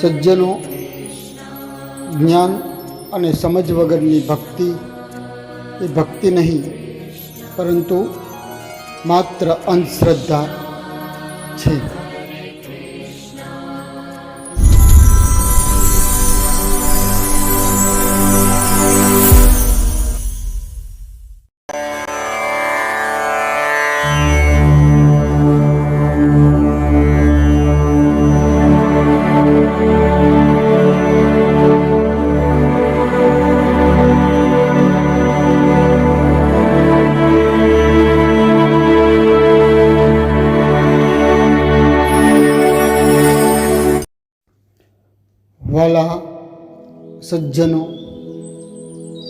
સજ્જનો જ્ઞાન અને સમજ વગરની ભક્તિ એ ભક્તિ નહીં પરંતુ માત્ર અંધશ્રદ્ધા છે. સજ્જનો.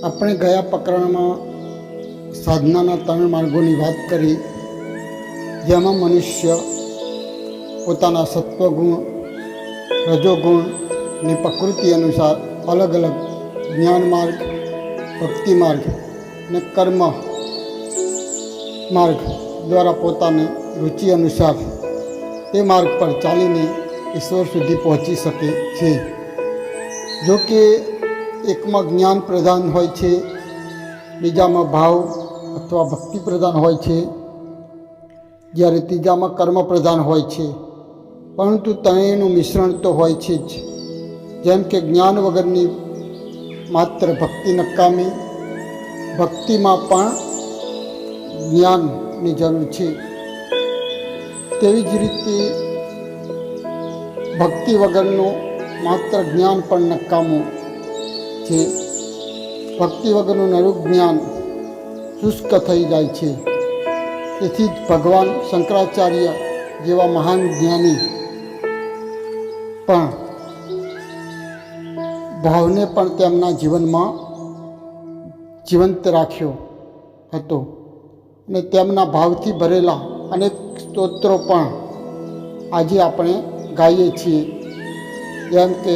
આપણે ગયા પ્રકરણમાં સાધનાના ત્રણ માર્ગોની વાત કરી, જેમાં મનુષ્ય, પોતાના સત્વગુણ રજોગુણની પ્રકૃતિ અનુસાર અલગ અલગ જ્ઞાન માર્ગ, ભક્તિ માર્ગ અને કર્મ માર્ગ દ્વારા પોતાની રુચિ અનુસાર તે માર્ગ પર ચાલીને ઈશ્વર સુધી પહોંચી શકે છે. જો કે એકમાં જ્ઞાન પ્રધાન હોય છે, બીજામાં ભાવ અથવા ભક્તિ પ્રધાન હોય છે, જ્યારે ત્રીજામાં કર્મ પ્રધાન હોય છે. પરંતુ ત્રણેયનું મિશ્રણ તો હોય છે જ. જેમ કે જ્ઞાન વગરની માત્ર ભક્તિ નકામી, ભક્તિમાં પણ જ્ઞાનની જરૂર છે. તેવી જ રીતે ભક્તિ વગરનું માત્ર જ્ઞાન પણ નકામું. છે ભક્તિ વગરનું નરું જ્ઞાન શુષ્ક થઈ જાય છે. તેથી જ ભગવાન શંકરાચાર્ય જેવા મહાન જ્ઞાની પણ ભાવને પણ તેમના જીવનમાં જીવંત રાખ્યો હતો અને તેમના ભાવથી ભરેલા અનેક સ્તોત્રો પણ આજે આપણે ગાઈએ છીએ. જેમ કે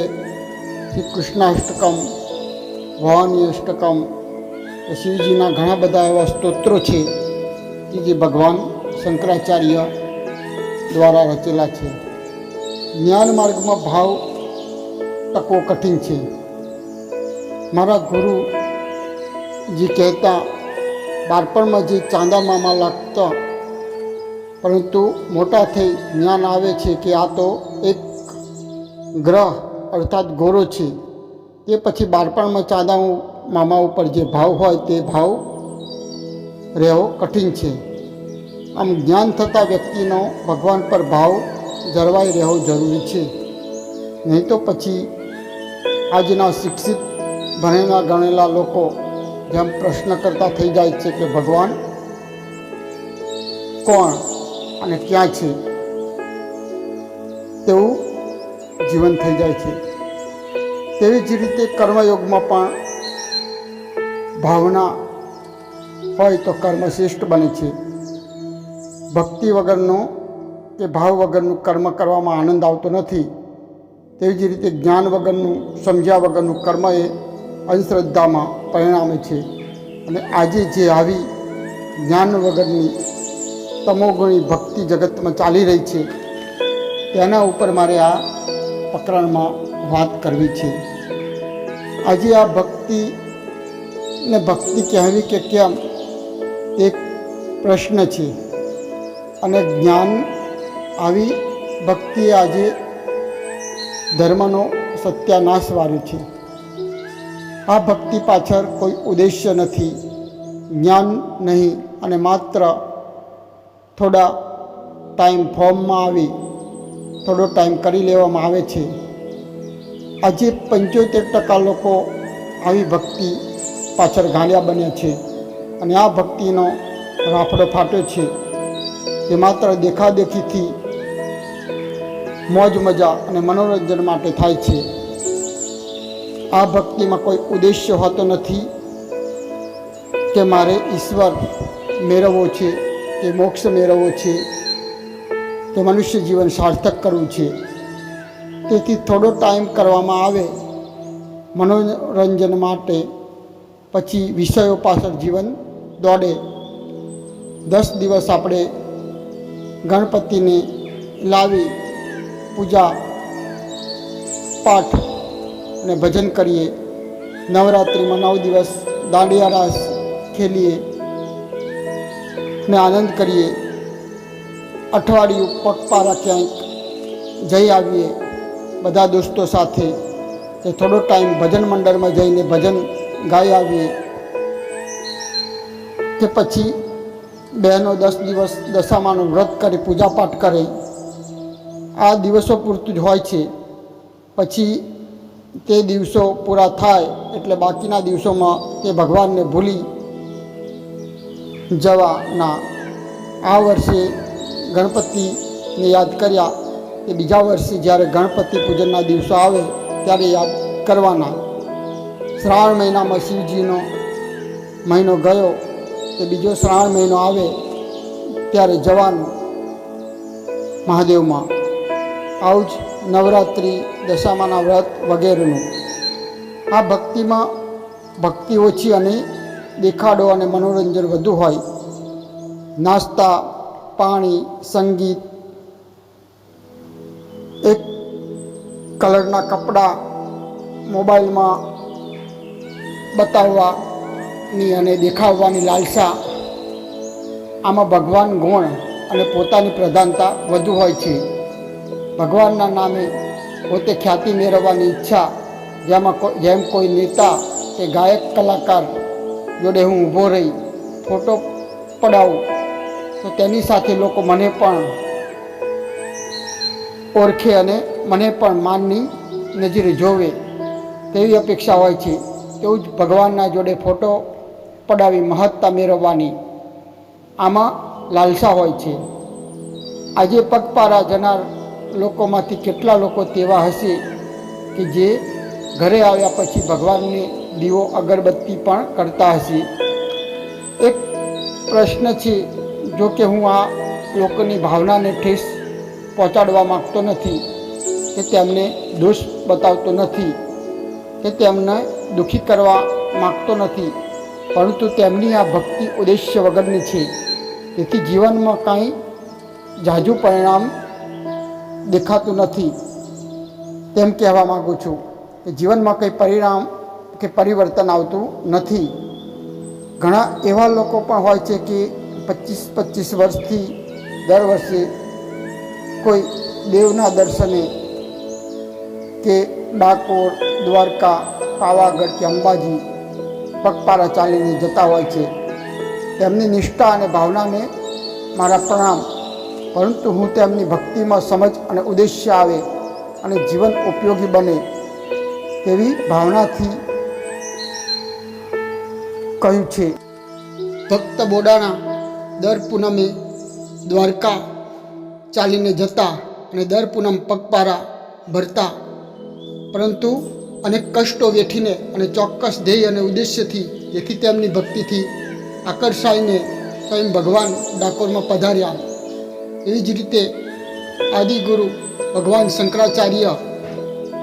શ્રી કૃષ્ણાષ્ટકમ ભવાની અષ્ટકમ શિવજીના ઘણા બધા એવા સ્તોત્રો છે કે જે ભગવાન શંકરાચાર્ય દ્વારા રચેલા છે જ્ઞાન માર્ગમાં ભાવ ટકવો કઠિન છે મારા ગુરુ જે કહેતા બાળપણમાં જે ચાંદા મામા લાગતા પરંતુ મોટા થઈ જ્ઞાન આવે છે કે આ તો એક ગ્રહ અર્થાત ગોરો છે, તે પછી બાળપણમાં ચાંદા મામા ઉપર જે ભાવ હોય તે ભાવ રહેવો કઠિન છે. આમ જ્ઞાન થતાં વ્યક્તિનો ભગવાન પર ભાવ જળવાઈ રહેવો જરૂરી છે. નહીં તો પછી આજના શિક્ષિત ભણેલા ગણેલા લોકો જેમ પ્રશ્ન કરતા થઈ જાય છે કે ભગવાન કોણ અને ક્યાં છે? તેવું જીવન થઈ જાય છે. તેવી જ રીતે કર્મયોગમાં પણ ભાવના હોય તો કર્મ શ્રેષ્ઠ બને છે. ભક્તિ વગરનું કે ભાવ વગરનું કર્મ કરવામાં આનંદ આવતો નથી. તેવી જ રીતે જ્ઞાન વગરનું, સમજ્યા વગરનું કર્મ એ અંધશ્રદ્ધામાં પરિણામે છે. અને આજે જે આવી જ્ઞાન વગરની તમોગુણી ભક્તિ જગતમાં ચાલી રહી છે, તેના ઉપર મારે આ પ્રકરણમાં વાત કરવી છે. આજે આ ભક્તિ ને ભક્તિ કહેવી કે કેમ, એક પ્રશ્ન છે. અને જ્ઞાન આવી ભક્તિ આજે ધર્મનો સત્યાનાશ વાળ્યું છે. આ ભક્તિ પાછળ કોઈ ઉદ્દેશ્ય નથી. જ્ઞાન નહીં અને માત્ર થોડા ટાઈમ ફોર્મમાં આવી થોડો ટાઈમ કરી લેવામાં આવે છે. આજે પંચોતેર ટકા લોકો આવી ભક્તિ પાછળ ઘાલ્યા બન્યા છે અને આ ભક્તિનો રાફડો ફાટ્યો છે. એ માત્ર દેખાદેખીથી મોજ, મજા અને મનોરંજન માટે થાય છે. આ ભક્તિમાં કોઈ ઉદ્દેશ્ય હોતો નથી કે મારે ઈશ્વર મેળવવો છે કે મોક્ષ મેળવવો છે. કે મનુષ્ય જીવન સાર્થક કરવું છે. તેથી થોડો ટાઈમ કરવામાં આવે મનોરંજન માટે, પછી વિષયો પાછળ જીવન દોડે. દસ દિવસ આપણે ગણપતિને લાવી પૂજા, પાઠ અને ભજન કરીએ. નવરાત્રિમાં નવ દિવસ દાંડિયા રાસ ખેલીએ ને આનંદ કરીએ. અઠવાડિયું પગપાળા ક્યાંક જઈ આવીએ. બધા દોસ્તો સાથે કે થોડો ટાઈમ ભજન મંડળમાં જઈને ભજન ગાઈ આવીએ. કે પછી બહેનો દસ દિવસ દશામાનું વ્રત કરી પૂજાપાઠ કરે. આ દિવસો પૂરતું જ હોય છે. પછી તે દિવસો પૂરા થાય એટલે બાકીના દિવસોમાં તે ભગવાનને ભૂલી જવાના. આ વર્ષે ગણપતિને યાદ કર્યા કે બીજા વર્ષે જ્યારે ગણપતિ પૂજનના દિવસો આવે ત્યારે યાદ કરવાના. શ્રાવણ મહિનામાં શિવજીનો મહિનો ગયો કે બીજો શ્રાવણ મહિનો આવે ત્યારે જવાનું મહાદેવમાં. આવું જ નવરાત્રિ, દશામાના વ્રત વગેરેનું. આ ભક્તિમાં ભક્તિ ઓછી અને દેખાડો અને મનોરંજન વધુ હોય. નાસ્તા પાણી, સંગીત, એક કલરના કપડાં મોબાઈલમાં બતાવવાની અને દેખાડવાની લાલસા. આમાં ભગવાન ગુણ અને પોતાની પ્રધાનતા વધુ હોય છે. ભગવાનના નામે પોતે ખ્યાતિ મેળવવાની ઈચ્છા, જેમાં જેમ કોઈ નેતા કે ગાયક કલાકાર જોડે હું ઊભો રહી, ફોટો પડાવું તો તેની સાથે લોકો મને પણ ઓળખે અને મને પણ માનની નજરે જોવે તેવી અપેક્ષા હોય છે. તેવું જ ભગવાનના જોડે ફોટો પડાવી મહત્તા મેળવવાની આમાં લાલસા હોય છે. આજે પગપારા જનાર લોકોમાંથી કેટલા લોકો તેવા હશે કે જે ઘરે આવ્યા પછી ભગવાનને દીવો અગરબત્તી પણ કરતા હશે? એક પ્રશ્ન છે જો કે હું આ લોકોની ભાવનાને ઠેસ પહોંચાડવા માગતો નથી, કે તેમને દોષ બતાવતો નથી, કે તેમને દુઃખી કરવા માગતો નથી, પરંતુ તેમની આ ભક્તિ ઉદ્દેશ્ય વગરની છે. તેથી જીવનમાં કાંઈ ઝાઝું પરિણામ દેખાતું નથી. તેમ કહેવા માગું છું કે જીવનમાં કંઈ પરિણામ કે પરિવર્તન આવતું નથી. ઘણા એવા લોકો પણ હોય છે કે પચીસ પચીસ વર્ષથી દર વર્ષે કોઈ દેવના દર્શને કે ડાકોર, દ્વારકા, પાવાગઢ કે અંબાજી, પગપાળા ચાલીને જતા હોય છે. તેમની નિષ્ઠા અને ભાવનાને મારા પ્રણામ. પરંતુ હું તેમની ભક્તિમાં સમજ અને ઉદ્દેશ્ય આવે અને જીવન ઉપયોગી બને તેવી ભાવનાથી કહ્યું છે. ભક્ત બોડાણા દર પૂનમે દ્વારકા ચાલીને જતા અને દર પૂનમ પગપારા ભરતા. પરંતુ અનેક કષ્ટો વેઠીને અને ચોક્કસ ધ્યેય અને ઉદ્દેશ્યથી જેથી તેમની ભક્તિથી આકર્ષાઈને સ્વયં ભગવાન ડાકોરમાં પધાર્યા. એવી જ રીતે આદિગુરુ ભગવાન શંકરાચાર્ય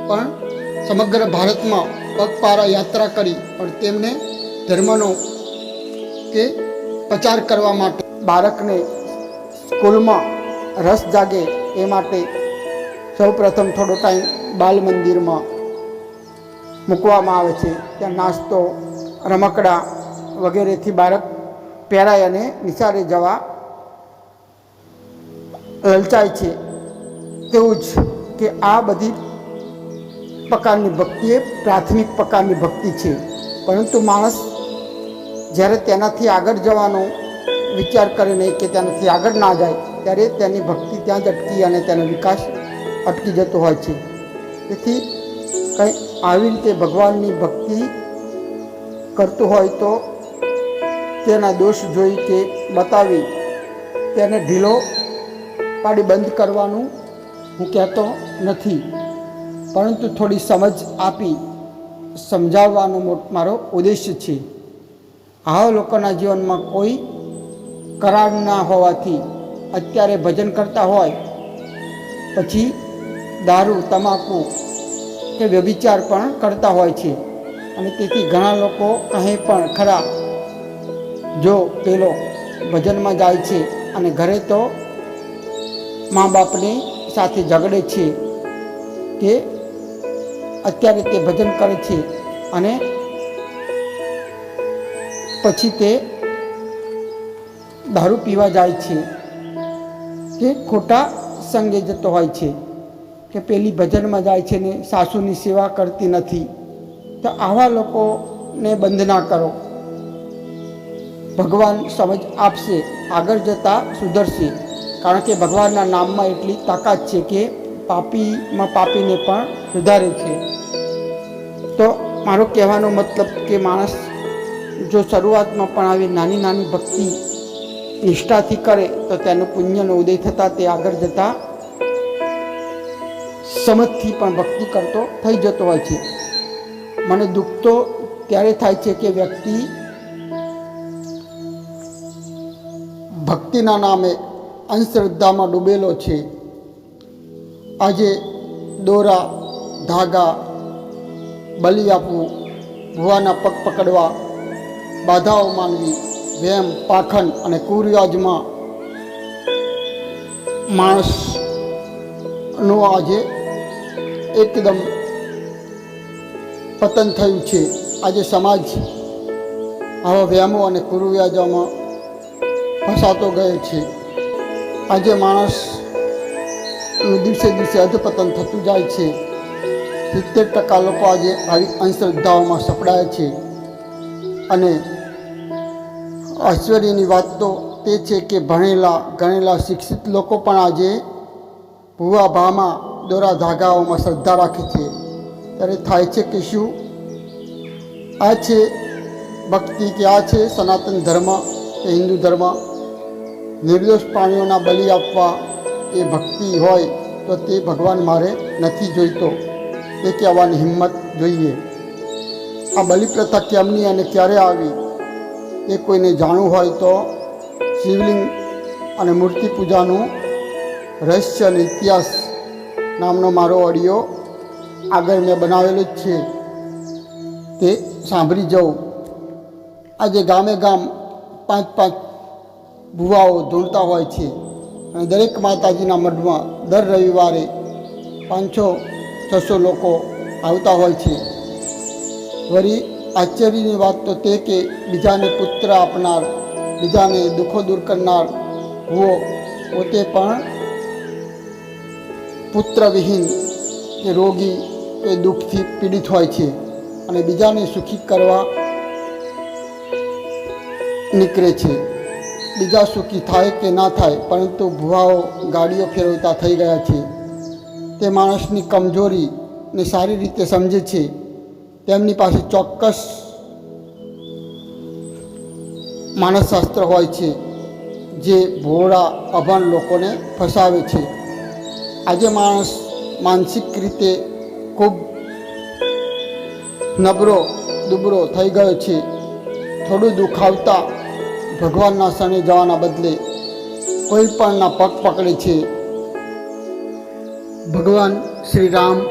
પણ સમગ્ર ભારતમાં પગપારા યાત્રા કરી, પણ તેમને ધર્મનો કે પ્રચાર કરવા માટે બાળકને સ્કૂલમાં રસ જાગે એ માટે સૌપ્રથમ થોડો ટાઈમ બાલ મંદિરમાં મૂકવામાં આવે છે. ત્યાં નાસ્તો, રમકડા વગેરેથી બાળક પહેરાય અને નિશાળે જવા લલચાય છે. તેવું જ કે આ બધી પ્રકારની ભક્તિ એ પ્રાથમિક પ્રકારની ભક્તિ છે. પરંતુ માણસ જ્યારે તેનાથી આગળ જવાનો વિચાર કરે નહીં કે તેનાથી આગળ ના જાય, ત્યારે તેની ભક્તિ ત્યાં જ અટકી અને તેનો વિકાસ અટકી જતો હોય છે. તેથી કંઈ આવી રીતે ભગવાનની ભક્તિ કરતો હોય તો તેના દોષ જોઈ કે બતાવી તેને ઢીલો પાડી બંધ કરવાનું હું કહેતો નથી. પરંતુ થોડી સમજ આપી સમજાવવાનો મારો ઉદ્દેશ્ય છે. આવા લોકોના જીવનમાં કોઈ કરાર ના હોવાથી અત્યારે ભજન કરતા હોય, પછી દારૂ, તમાકુ કે વ્યભિચાર પણ કરતા હોય છે. અને તેથી ઘણા લોકો અહીં પણ ખરા જો પેલો ભજનમાં જાય છે અને ઘરે તો મા બાપની સાથે ઝઘડે છે કે અત્યારે તે ભજન કરે છે અને પછી તે દારૂ પીવા જાય છે કે ખોટા સંગે જતો હોય છે કે પેલી ભજનમાં જાય છે ને સાસુની સેવા કરતી નથી, તો આવા લોકોને બંધના કરો. ભગવાન સમજ આપશે, આગળ જતાં સુધરશે. કારણ કે ભગવાનના નામમાં એટલી તાકાત છે કે પાપીમાં પાપીને પણ સુધારે છે. તો મારો કહેવાનો મતલબ કે માણસ જો શરૂઆતમાં પણ આવી નાની નાની ભક્તિ નિષ્ઠાથી કરે તો તેનું પુણ્યનો ઉદય થતાં તે આગળ જતાં સમજથી પણ ભક્તિ કરતો થઈ જતો હોય છે. મને દુઃખ તો ત્યારે થાય છે કે વ્યક્તિ ભક્તિના નામે અંધશ્રદ્ધામાં ડૂબેલો છે. આજે દોરા, ધાગા, બલિ આપવું ભુવાના પગ પકડવા બાધાઓ માનવી વેમ, પાખંડ અને કુરિવાજમાં માણસનું આજે એકદમ પતન થયું છે. આજે સમાજ આવા વ્યામો અને કુરિવાજોમાં ફસાતો ગયો છે. આજે માણસનું દિવસે દિવસે અધપતન થતું જાય છે. સિત્તેર ટકા લોકો આજે આવી અંધશ્રદ્ધાઓમાં સપડાય છે. અને આશ્ચર્યની વાત તો તે છે કે ભણેલા, ગણેલા શિક્ષિત લોકો પણ આજે ભૂવા ભામાં દોરા ધાગાઓમાં શ્રદ્ધા રાખે છે. ત્યારે થાય છે કે શું? આ છે ભક્તિ કે આ છે સનાતન ધર્મ કે હિન્દુ ધર્મ? નિર્દોષ પ્રાણીઓના બલિ આપવા એ ભક્તિ હોય તો તે ભગવાન મારે નથી જોઈતો. એ કહેવાની હિંમત જોઈએ. આ બલિ પ્રથા કેમની અને ક્યારે આવી? એ કોઈને જાણવું હોય તો શિવલિંગ અને મૂર્તિ પૂજાનું રહસ્ય અને ઇતિહાસ નામનો મારો ઓડિયો આગળ મેં બનાવેલો જ છે. તે સાંભળી જવું આજે ગામે ગામ પાંચ પાંચ ભુવાઓ ધૂણતા હોય છે અને દરેક માતાજીના મઢમાં દર રવિવારે પાંચસો છસો લોકો આવતા હોય છે. વળી આશ્ચર્યની વાત તો તે કે બીજાને પુત્ર આપનાર, બીજાને દુઃખો દૂર કરનાર ભુવો પોતે પણ પુત્રવિહીન કે રોગી, એ દુઃખથી પીડિત હોય છે અને બીજાને સુખી કરવા નીકળે છે. બીજા સુખી થાય કે ના થાય, પરંતુ ભુવાઓ ગાડીઓ ફેરવતા થઈ ગયા છે. તે માણસની કમજોરીને સારી રીતે સમજે છે. તેમની પાસે ચોક્કસ માનસશાસ્ત્ર હોય છે, જે ભોળા, અભણ લોકોને ફસાવે છે. આજે માણસ માનસિક રીતે ખૂબ નબળો, દુબળો થઈ ગયો છે. થોડું દુખાવતા ભગવાનના શરણે જવાના બદલે કોઈ પણના પગ પકડે છે. ભગવાન શ્રી રામ,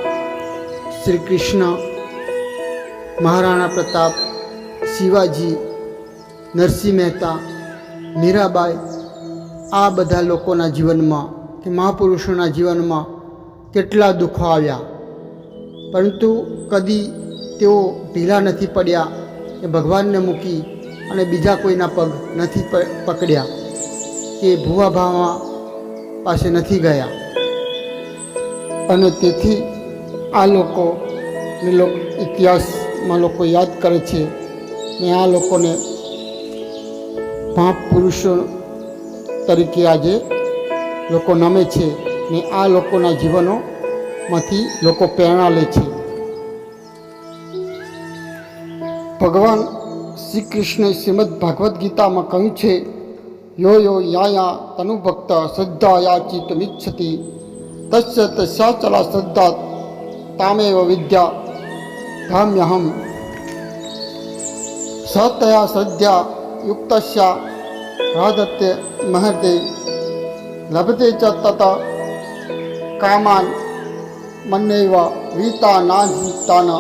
શ્રી કૃષ્ણ મહારાણા પ્રતાપ, શિવાજી, નરસિંહ મહેતા, મીરાબાઈ, આ બધા લોકોના જીવનમાં કે મહાપુરુષોના જીવનમાં કેટલા દુઃખો આવ્યા. પરંતુ કદી તેઓ ઢીલા નથી પડ્યા કે ભગવાનને મૂકી અને બીજા કોઈના પગ નથી પકડ્યા કે ભૂવા ભાવા પાસે નથી ગયા. અને તેથી આ લોકો ને ઇતિહાસમાં લોકો યાદ કરે છે ને આ લોકોને મહાપુરુષો તરીકે આજે લોકો નમે છે ને આ લોકોના જીવનોમાંથી લોકો પ્રેરણા લે છે. ભગવાન શ્રી કૃષ્ણે શ્રીમદ ભાગવદ્ ગીતામાં કહ્યું છે, યો યો યાયા તનુભક્ત શ્રદ્ધા યાચિત મિચ્છતિ, તસ્ય તસ્યાચલા શ્રદ્ધા, તામેવ વિદ્યા ધામ્યહમ સતયા શ્રદ્ધા યુક્તસ્ય રાધત્ય મહર્દે લભતે ચ તત કામાન મન્યૈવ વીતા નાહીતાન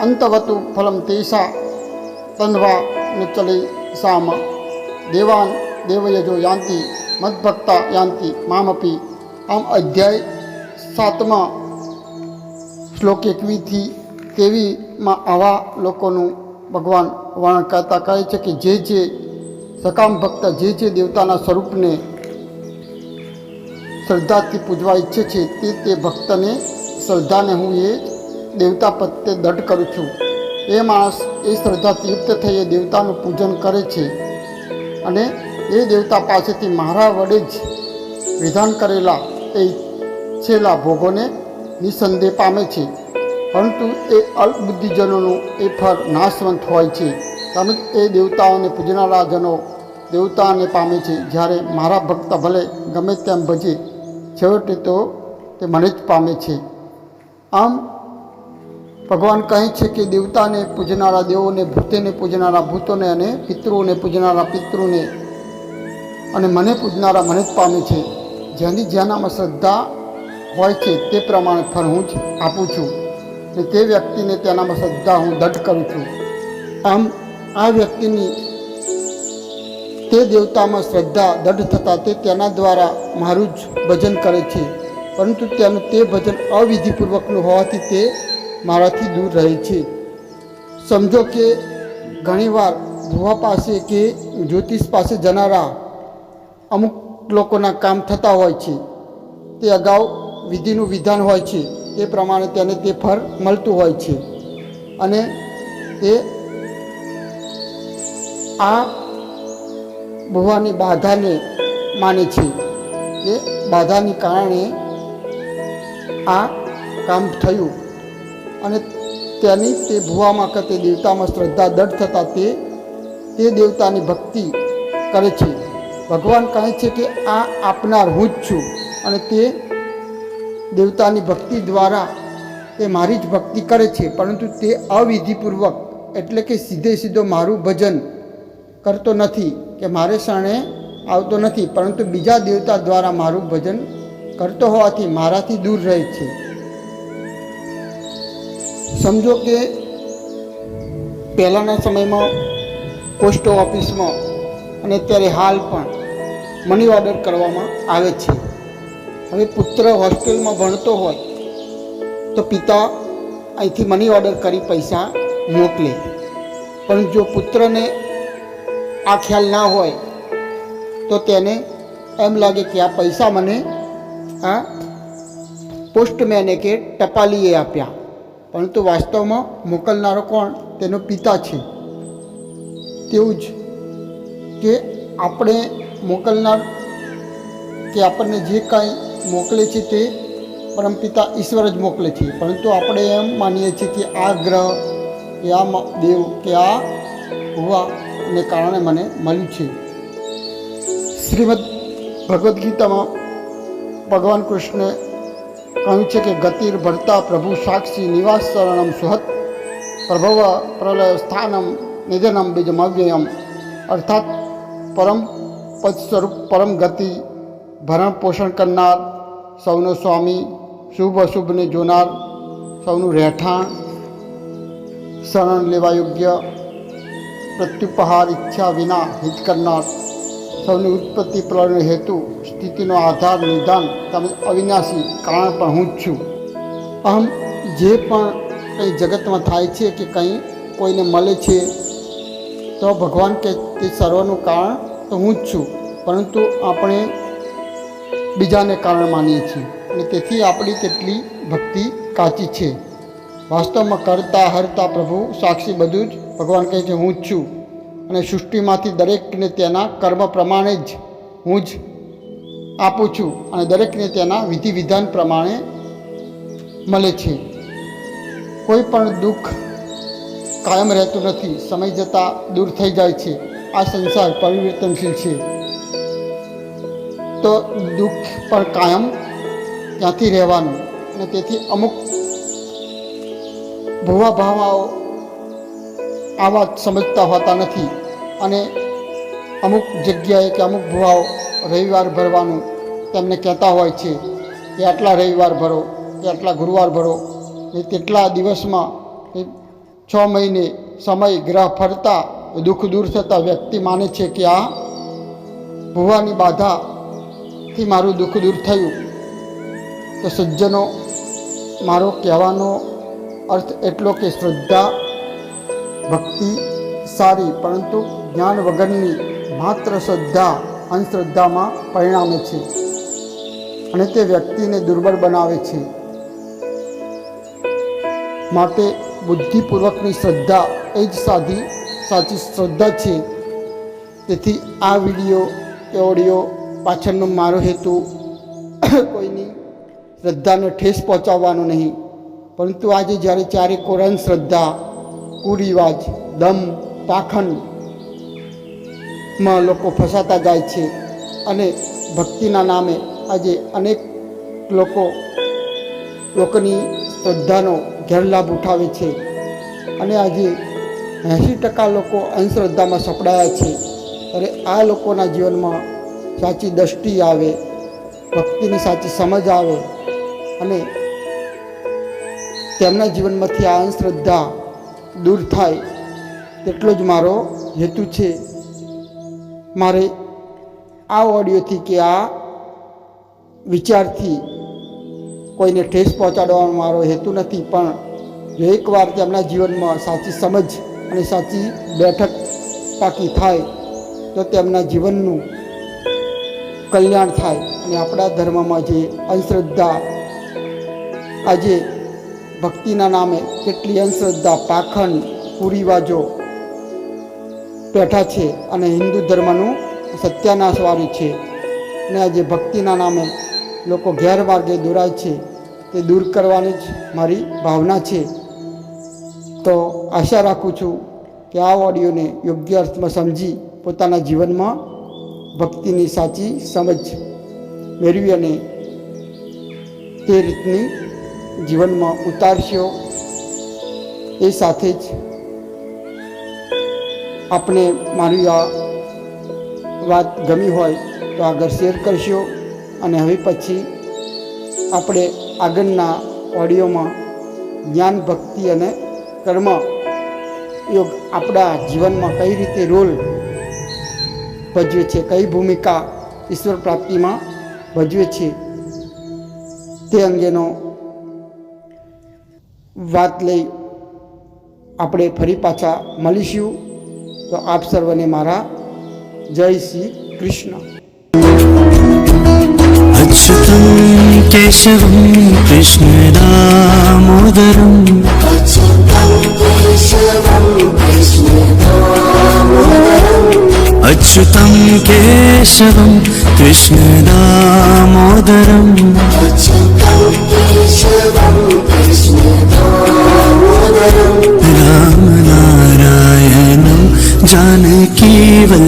અંતવતુ ફલમ તેસા તન્વા ન ચલે સામ દેવાન દેવયજો યાંતિ મદભક્તા યાંતિ મામપી આમ અધ્યાય સાતમા શ્લોક એકવીથી તેવીમાં આવા લોકોનું ભગવાન વર્ણન કરતા કહે છે કે જે જે સકામ ભક્ત જે જે દેવતાના સ્વરૂપને શ્રદ્ધાથી પૂજવા ઈચ્છે છે તે તે ભક્તને શ્રદ્ધાને હું એ દેવતા પ્રત્યે દઢ કરું છું. એ માણસ એ શ્રદ્ધાથી યુક્ત થઈ એ દેવતાનું પૂજન કરે છે અને એ દેવતા પાસેથી મારા વડે જ વિધાન કરેલા એ છેલ્લા ભોગોને નિસંદેહ પામે છે. પરંતુ એ અલ્પબુદ્ધિજનોનો એ ફળ નાશવંત હોય છે. તેમજ એ દેવતાઓને પૂજનારા જનો દેવતાને પામે છે. જ્યારે મારા ભક્ત ભલે ગમે તેમ ભજે, છેવટે તો તે મને જ પામે છે. આમ ભગવાન કહે છે કે દેવતાને પૂજનારા દેવોને, ભૂતેને પૂજનારા ભૂતોને અને પિતૃઓને પૂજનારા પિતૃને અને મને પૂજનારા મને જ પામે છે. જેની જેનામાં શ્રદ્ધા હોય છે, તે પ્રમાણે ફળ હું જ આપું છું ને તે વ્યક્તિને તેનામાં શ્રદ્ધા હું દઢ કરું છું. આમ આ વ્યક્તિની તે દેવતામાં શ્રદ્ધા દઢ થતાં તે તેના દ્વારા મારું જ ભજન કરે છે. પરંતુ તેનું તે ભજન અવિધિપૂર્વકનું હોવાથી તે મારાથી દૂર રહે છે. સમજો કે ઘણીવાર ધુવા પાસે કે જ્યોતિષ પાસે જનારા અમુક લોકોના કામ થતા હોય છે. તે અગાઉ વિધિનું વિધાન હોય છે, એ પ્રમાણે તેને તે ફળ મળતું હોય છે. અને તે આ ભુવાની બાધાને માને છે. એ બાધાને કારણે આ કામ થયું. અને તેની તે ભુવામાં કે તે દેવતામાં શ્રદ્ધા દઢ થતાં તે તે દેવતાની ભક્તિ કરે છે. ભગવાન કહે છે કે આ આપનાર હું જ છું અને તે દેવતાની ભક્તિ દ્વારા તે મારી જ ભક્તિ કરે છે, પરંતુ તે અવિધિપૂર્વક, એટલે કે સીધે સીધો મારું ભજન કરતો નથી, કે મારે શરણે આવતો નથી, પરંતુ બીજા દેવતા દ્વારા મારું ભજન કરતો હોવાથી મારાથી દૂર રહે છે. સમજો કે પહેલાંના સમયમાં પોસ્ટ ઓફિસમાં અને અત્યારે હાલ પણ મની ઓર્ડર કરવામાં આવે છે. હવે પુત્ર હોસ્ટેલમાં ભણતો હોય, તો પિતા અહીંથી મની ઓર્ડર કરી પૈસા મોકલે. પણ જો પુત્રને આ ખ્યાલ ના હોય, તો તેને એમ લાગે કે આ પૈસા મને, આ પોસ્ટમેને કે ટપાલીએ આપ્યા. પરંતુ વાસ્તવમાં મોકલનારો કોણ? તેનો પિતા છે. તેવું જ કે આપણે મોકલનાર, કે આપણને જે કાંઈ મોકલે છે તે પરમપિતા ઈશ્વર જ મોકલે છે. પરંતુ આપણે એમ માનીએ છીએ કે આ ગ્રહ કે આ દેવ કે આ હોવાને કારણે મને મળ્યું છે. શ્રીમદ ભગવદ્ ગીતામાં ભગવાન કૃષ્ણે કહ્યું છે કે ગતિર ભરતા પ્રભુ સાક્ષી નિવાસ શરણમ સુહત પ્રભવ પ્રલય સ્થાનમ નિધનમ બીજમવ્યયમ અર્થાત પરમ પદ સ્વરૂપ પરમ ગતિ ભરણ પોષણ કરનાર સૌનો સ્વામી, શુભ અશુભને જોનાર, સૌનું રહેઠાણ, શરણ લેવા યોગ્ય, પ્રત્યુપહાર ઈચ્છા વિના હિત કરનાર, સૌની ઉત્પત્તિ પ્રલયનો હેતુ, સ્થિતિનો આધાર, નિદાન, તેમજ અવિનાશી કારણ પણ હું જ છું. આમ જે પણ કંઈ જગતમાં થાય છે કે કંઈ કોઈને મળે છે, તો ભગવાન કે તે સર્વનું કારણ તો હું જ છું. પરંતુ આપણે બીજાને કારણ માનીએ છીએ. અને તેથી આપણી તેટલી ભક્તિ કાચી છે. વાસ્તવમાં કરતા, હરતા પ્રભુ સાક્ષી બધું જ ભગવાન કહે છે, હું જ છું. અને સૃષ્ટિમાંથી દરેકને તેના કર્મ પ્રમાણે જ હું જ આપું છું. અને દરેકને તેના વિધિ વિધાન પ્રમાણે મળે છે. કોઈ પણ દુઃખ કાયમ રહેતું નથી. સમય જતાં દૂર થઈ જાય છે. આ સંસાર પરિવર્તનશીલ છે. તો દુઃખ પણ કાયમ ત્યાંથી રહેવાનું. અને તેથી અમુક ભૂવા ભાવાઓ આ વાત સમજતા હોતા નથી. અને અમુક જગ્યાએ કે અમુક ભુવાઓ રવિવાર ભરવાનું તેમને કહેતા હોય છે કે આટલા રવિવાર ભરો, કે આટલા ગુરુવાર ભરો. એ તેટલા દિવસમાં છ મહિને સમય ગ્રહ ફરતા દુઃખ દૂર થતાં વ્યક્તિ માને છે કે આ ભુવાની બાધા થી મારું દુઃખ દૂર થયું તો સજ્જનો, મારો કહેવાનો અર્થ એટલો કે શ્રદ્ધા, ભક્તિ સારી, પરંતુ જ્ઞાન વગરની માત્ર શ્રદ્ધા, અંધશ્રદ્ધામાં પરિણામે છે અને તે વ્યક્તિને દુર્બળ બનાવે છે. માટે બુદ્ધિપૂર્વકની શ્રદ્ધા એ જ સાધી, સાચી શ્રદ્ધા છે. તેથી આ વીડિયો કે ઓડિયો પાછળનો મારો હેતુ કોઈની શ્રદ્ધાને ઠેસ પહોંચાડવાનો નહીં. પરંતુ આજે જ્યારે ચારે કોરન શ્રદ્ધા, કુરિવાજ, દમ પાખંડમાં લોકો ફસાતા જાય છે અને ભક્તિના નામે આજે અનેક લોકો લોકોની શ્રદ્ધાનો ગેરલાભ ઉઠાવે છે અને આજે એંસી ટકા લોકો અંધશ્રદ્ધામાં સપડાયા છે. ત્યારે આ લોકોના જીવનમાં સાચી દ્રષ્ટિ આવે, ભક્તિની સાચી સમજ આવે અને તેમના જીવનમાંથી આ અંધશ્રદ્ધા દૂર થાય તેટલો જ મારો હેતુ છે. મારે આ ઓડિયોથી કે આ વિચારથી કોઈને ઠેસ પહોંચાડવાનો મારો હેતુ નથી, પણ જો એકવાર તેમના જીવનમાં સાચી સમજ અને સાચી બેઠક પાકી થાય, તો તેમના જીવનનું કલ્યાણ થાય અને આપણા ધર્મમાં જે અંધશ્રદ્ધા આજે ભક્તિના નામે કેટલી અંધશ્રદ્ધા, પાખંડ, કુરિવાજો બેઠા છે અને હિન્દુ ધર્મનું સત્યાનાશવાળું છે. અને આજે ભક્તિના નામે લોકો ગેરમાર્ગે દોરાય છે. તે દૂર કરવાની જ મારી ભાવના છે. તો આશા રાખું છું કે આ ઓડિયોને યોગ્ય અર્થમાં સમજી પોતાના જીવનમાં ભક્તિની સાચી સમજ મેળવી અને તે રીતની જીવનમાં ઉતારશો. એ સાથે જ આપણે મારી આ વાત ગમી હોય તો આગળ શેર કરશો અને હવે પછી આપણે આગળના ઓડિયોમાં જ્ઞાન, ભક્તિ અને કર્મ યોગ આપણા જીવનમાં કઈ રીતે રોલ ભજવે છે કઈ ભૂમિકા ઈશ્વર પ્રાપ્તિમાં ભજવે છે તે અંગેનો વાત લઈ આપણે ફરી પાછા મળીશું તો આપ સર્વને મારા જય શ્રી કૃષ્ણ अच्युतं केशवं कृष्णदामोदरम् अच्युतं केशवं कृष्णदामोदरम् अच्युतं केशवं कृष्णदामोदरम्। रामनारायणं जानकीवल्लभम्